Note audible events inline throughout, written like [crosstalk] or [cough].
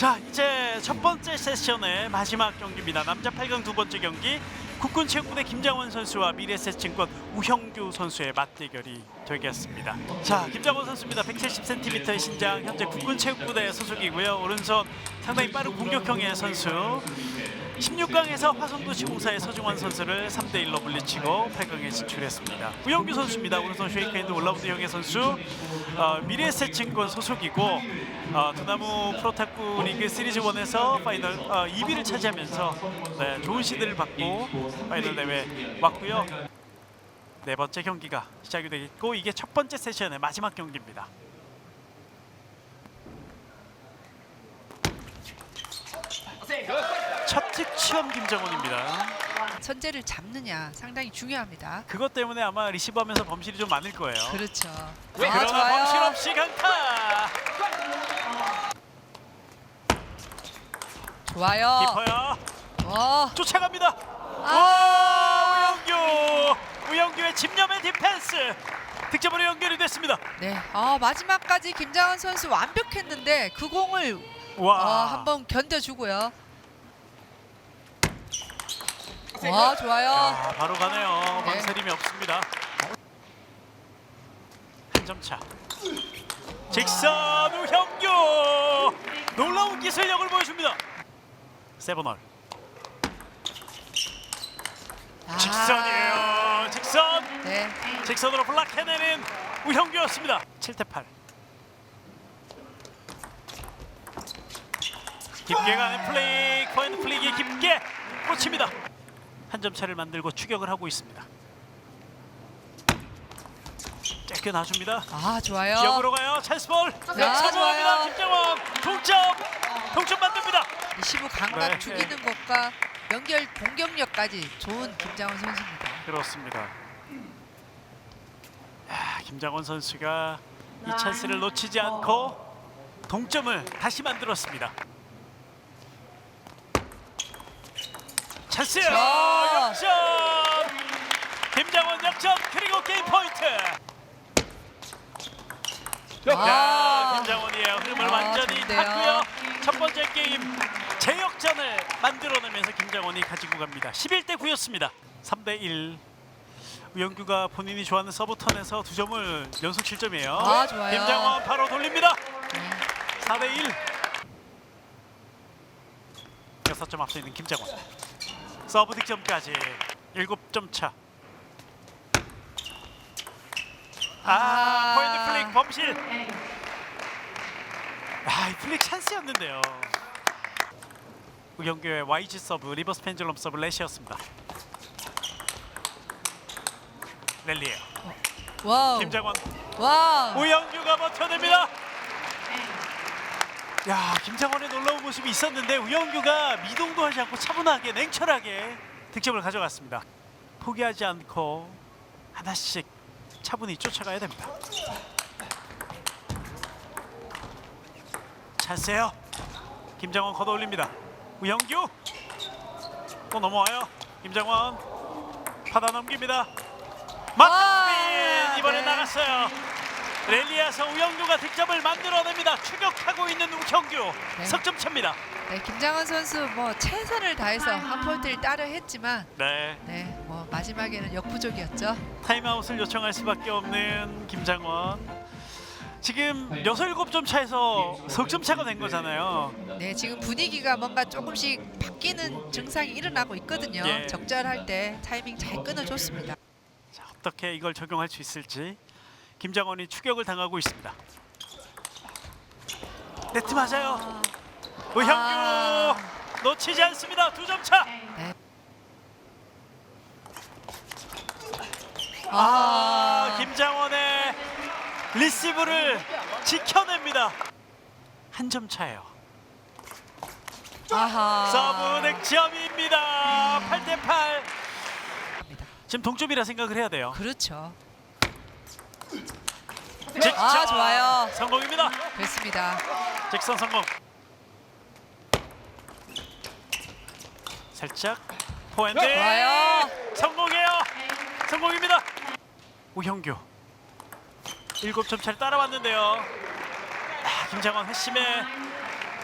자 이제 첫 번째 세션의 마지막 경기입니다. 남자 8강 두 번째 경기 국군체육부대 김장원 선수와 미래세증권 우형규 선수의 맞대결이 되겠습니다. 자 김장원 선수입니다. 170cm의 신장 현재 국군체육부대 소속이고요. 오른손 상당히 빠른 공격형의 선수. 16강에서 화성도시공사의 서중환 선수를 3대 1로 물리치고 8강에 진출했습니다. 우영규 선수입니다. 오른손 쉐이크핸드 올라운드 형의 선수 어, 미래세증권 소속이고 어, 두나무 프로탁구 리그 시리즈 1에서 파이널 어, 2위를 차지하면서 네, 좋은 시드를 받고 파이널 대회 왔고요. 네 번째 경기가 시작이 되겠고 이게 첫 번째 세션의 마지막 경기입니다. 첫 득점 김정훈입니다. 천재를 잡느냐 상당히 중요합니다. 그것 때문에 아마 리시브하면서 범실이 좀 많을 거예요. 그렇죠. 아, 그러나 범실 좋아요. 없이 강타. 좋아요. 깊어요. 어, 쫓아갑니다. 아. 와 우영규. 우영규의 집념의 디펜스. 득점으로 연결이 됐습니다. 네. 아, 마지막까지 김장원 선수 완벽했는데 그 공을 와. 아, 한번 견뎌주고요. 와, 좋아요. 야, 바로 가네요. 네. 망설임이 없습니다. 한 점 차. 직선 우형규 놀라운 기술력을 보여줍니다. 세븐홀 아, 직선이에요. 직선. 네. 직선으로 블락해내는 우형규였습니다. 7대 8. 깊게 가는 플레이, 포인트 플레이기 깊게 꽂힙니다. 한 점 차를 만들고 추격을 하고 있습니다. 짧게 놔줍니다. 아, 좋아요. 역으로 가요. 찬스볼. 성공합니다. 좋아요. 김정원 동점. 동점 만듭니다. 리시브 감각 네. 죽이는 것과 연결 공격력까지 좋은 김장원 선수입니다. 그렇습니다. 야, 김장원 선수가 이 찬스를 놓치지 않고 동점을 다시 만들었습니다. 찬스 요. 김장원 역전 그리고 게임 포인트. 야, 아. 김장원이에요. 흐름을 아, 완전히 좋은데요. 탔고요. 첫 번째 게임 제역전을 만들어내면서 김장원이 가지고 갑니다. 11대 9였습니다. 3대 1. 우영규가 본인이 좋아하는 서브 턴에서 두 점을 연속 실점이에요. 아, 좋아요. 김장원 바로 돌립니다. 네. 4대 1. 6점 앞서 있는 김장원. 서브 득점까지 7점 차. 아, 아. 포인트 플릭 범실. 아, 이 플릭 찬스였는데요. 우경규의 YG 서브, 리버스 펜줄럼 서브 렛이었습니다. 랠리에요. 와우. 김장원, 와우. 우영규가 버텨냅니다. 야, 김장원의 놀라운 모습이 있었는데 우영규가 미동도 하지 않고 차분하게 냉철하게 득점을 가져갔습니다. 포기하지 않고 하나씩 차분히 쫓아가야 됩니다. 찬스요. 김장원 걷어올립니다. 우영규 또 넘어와요. 김장원 받아 넘깁니다. 막스핀 이번에 네. 나갔어요. 랠리에서 우영규가 득점을 만들어냅니다. 추격하고 있는 우형규 네. 석점 차입니다. 네, 김장원 선수 뭐 최선을 다해서 한 포인트를 따려 했지만 네, 네, 뭐 마지막에는 역부족이었죠. 타임아웃을 요청할 수밖에 없는 김장원. 지금 여섯 일곱 점 차에서 석점 차가 된 거잖아요. 네, 지금 분위기가 뭔가 조금씩 바뀌는 증상이 일어나고 있거든요. 예. 적절할 때 타이밍 잘 끊어줬습니다. 자, 어떻게 이걸 적용할 수 있을지 김장원이 추격을 당하고 있습니다. 네트 맞아요. 우형규 아. 놓치지 않습니다. 두 점 차. 네. 아, 김장원의 리시브를 지켜냅니다. 한 점 차예요. 아하. 서브 득점입니다. 8대 8. 지금 동점이라 생각을 해야 돼요. 그렇죠. 직선 아, 좋아요. 성공입니다. 됐습니다. 직선 성공. 살짝 포핸드 좋아요. 성공해요. 성공입니다. 우형규 7점 차를 따라왔는데요. 아, 김장원 회심의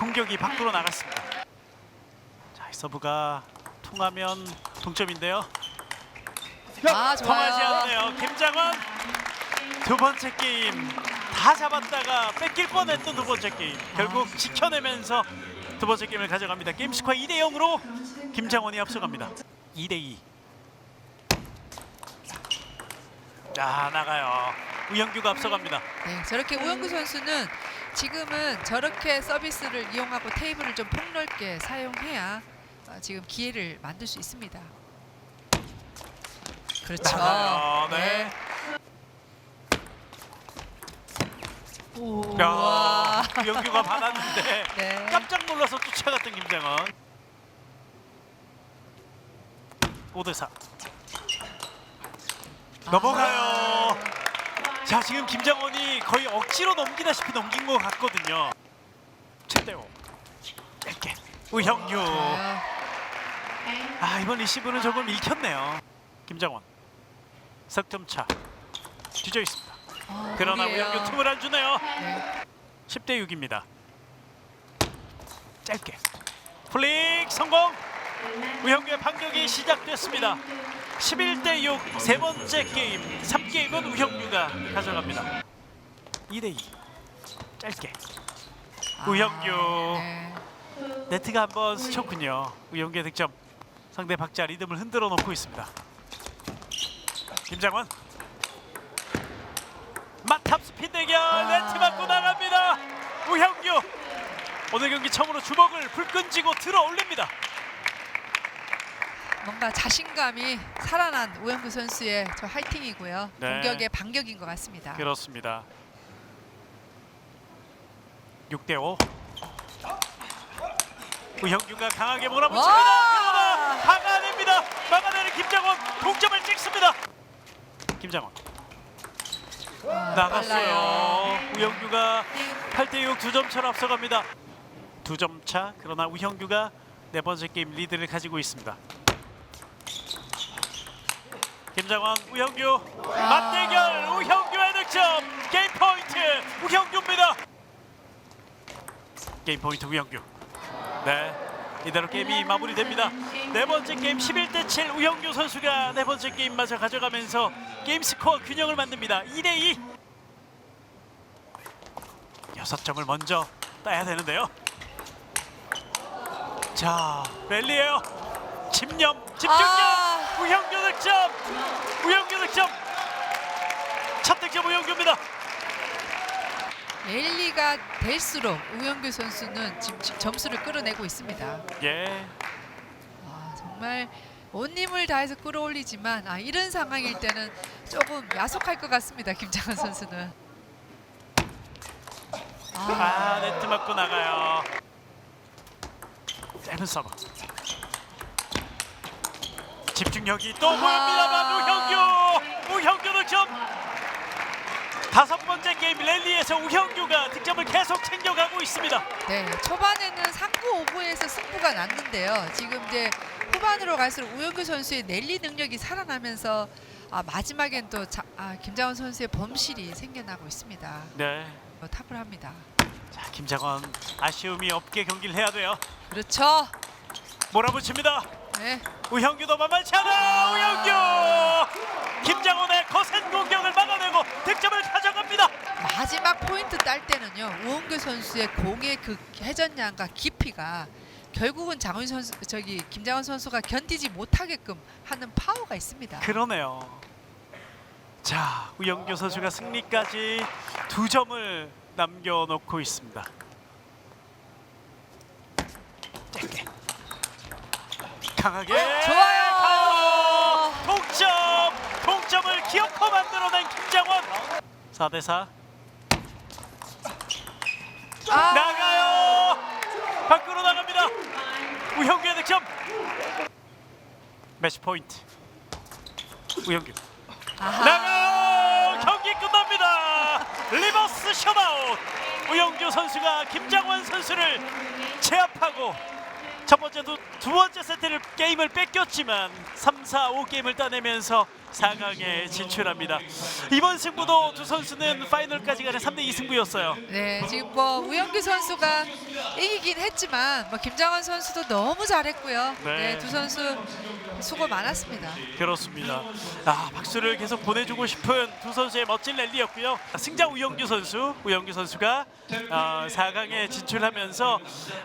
공격이 밖으로 나갔습니다. 자, 이 서브가 통하면 동점인데요. 아, 좋아요. 통하지 않네요. 김장원 두 번째 게임 다 잡았다가 뺏길 뻔했던 두 번째 게임 결국 지켜내면서 두 번째 게임을 가져갑니다. 게임 스코어 2대 0으로 김장원이 앞서갑니다. 2대 2. 자 나가요. 우영규가 앞서갑니다. 네, 저렇게 우영구 선수는 지금은 저렇게 서비스를 이용하고 테이블을 좀 폭넓게 사용해야 어, 지금 기회를 만들 수 있습니다. 그렇죠. 나가요. 네. 오, 야, 와. 우영규가 받았는데 [laughs] 네. 깜짝 놀라서 쫓아갔던 김장원. 5대 4. 넘어가요. 자 지금 김장원이 거의 억지로 넘기다시피 넘긴 것 같거든요. 최대호 짧게 우형규. 아, 아 이번 리시브는 조금 읽혔네요. 김장원 석점 차 뒤져 있습니다. 아, 그러나 무리예요. 우형규 틈을 안 주네요. 네. 10대 6입니다. 짧게 플릭 성공. 우형규의 반격이 시작됐습니다. 11대 6 세 번째 게임 3게임은 우형규가 가져갑니다. 2대 2 짧게 우영규. 네. 네트가 한번 스쳤군요. 우영규의 득점 상대 박자 리듬을 흔들어 놓고 있습니다. 김장원 마 탑 스핀 대결 아. 네트 맞고 나갑니다. 우형규 오늘 경기 처음으로 주먹을 불끈 쥐고 들어 올립니다. 뭔가 자신감이 살아난 우영구 선수의 저 화이팅이고요. 네. 공격의 반격인 것 같습니다. 그렇습니다. 6대 5. 우형규가 강하게 몰아붙입니다. 와! 그러나 막아냅니다. 막아내는 김장원 동점을 찍습니다. 김장원 아, 나갔어요. 빨라요. 우형규가 8대 6 두 점 차로 앞서갑니다. 두 점 차. 그러나 우형규가 네 번째 게임 리드를 가지고 있습니다. 김장원, 우형규 아. 맞대결 우형규의 득점 게임 포인트 우형규입니다. 게임 포인트 우형규. 네. 이대로 게임이 마무리됩니다. 네 번째 게임 11대 7 우형규 선수가 네 번째 게임 마저 가져가면서 게임 스코어 균형을 만듭니다. 2대 2. 여섯 점을 먼저 따야 되는데요. 자, 랠리예요. 집념, 집중력. 아. 우형규 득점. 우형규 득점. 첫 득점 우형규입니다. 랠리가 될수록 우영규 선수는 지금 지- 점수를 끌어내고 있습니다. 예. 아, 정말 온 힘을 다해서 끌어올리지만 아, 이런 상황일 때는 조금 야속할 것 같습니다. 김장현 선수는. 아, 아, 네트 맞고 나가요. 짧은 서브. 집중력이 또 아. 보입니다만 우형규. 우형규 득점. 다섯 번째 게임 랠리에서 우형규가 득점을 계속 챙겨가고 있습니다. 네, 초반에는 3구 5구에서 승부가 났는데요. 지금 이제 후반으로 갈수록 우영규 선수의 랠리 능력이 살아나면서 아, 마지막엔 또 자, 아, 김장원 선수의 범실이 생겨나고 있습니다. 네. 어, 탑을 합니다. 자, 김장원 아쉬움이 없게 경기를 해야 돼요. 그렇죠. 몰아붙입니다. 네. 우형규도 만만치 않아. 우형규. 김장원의 거센 공격을 막아내고 득점을 가져 갑니다. 마지막 포인트 딸 때는요 우원규 선수의 공의 그 회전량과 깊이가 결국은 장훈 선수 저기 김장원 선수가 견디지 못하게끔 하는 파워가 있습니다. 그러네요. 자, 우영규 선수가 승리까지 두 점을 남겨놓고 있습니다. 짧게 강하게 어, 좋아요. 가요. 동점 동점을 기어코 만들어낸 김장원 4대 4 아, 나가요! 밖으로 나갑니다. 우영규의 득점. 매치 포인트. 우영규. 아하. 나가요! 경기 끝납니다. 리버스 셧아웃. 우영규 선수가 김장원 선수를 제압하고 첫 번째 두, 두 번째 세트를 게임을 뺏겼지만 3, 4, 5 게임을 따내면서 4강에 진출합니다. 이번 승부도 두 선수는 파이널까지 가는 3대 2 승부였어요. 네, 지금 뭐 우영규 선수가 이기긴 했지만 뭐 김장원 선수도 너무 잘했고요. 네. 네, 두 선수 수고 많았습니다. 그렇습니다. 아 박수를 계속 보내주고 싶은 두 선수의 멋진 랠리였고요. 승자 우영규 선수, 우영규 선수가 어, 4강에 진출하면서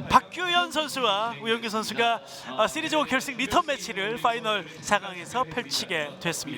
박규현 선수와 우영규 선수가 어, 시리즈 5 결승 리턴 매치를 파이널 4강에서 펼치게 됐습니다.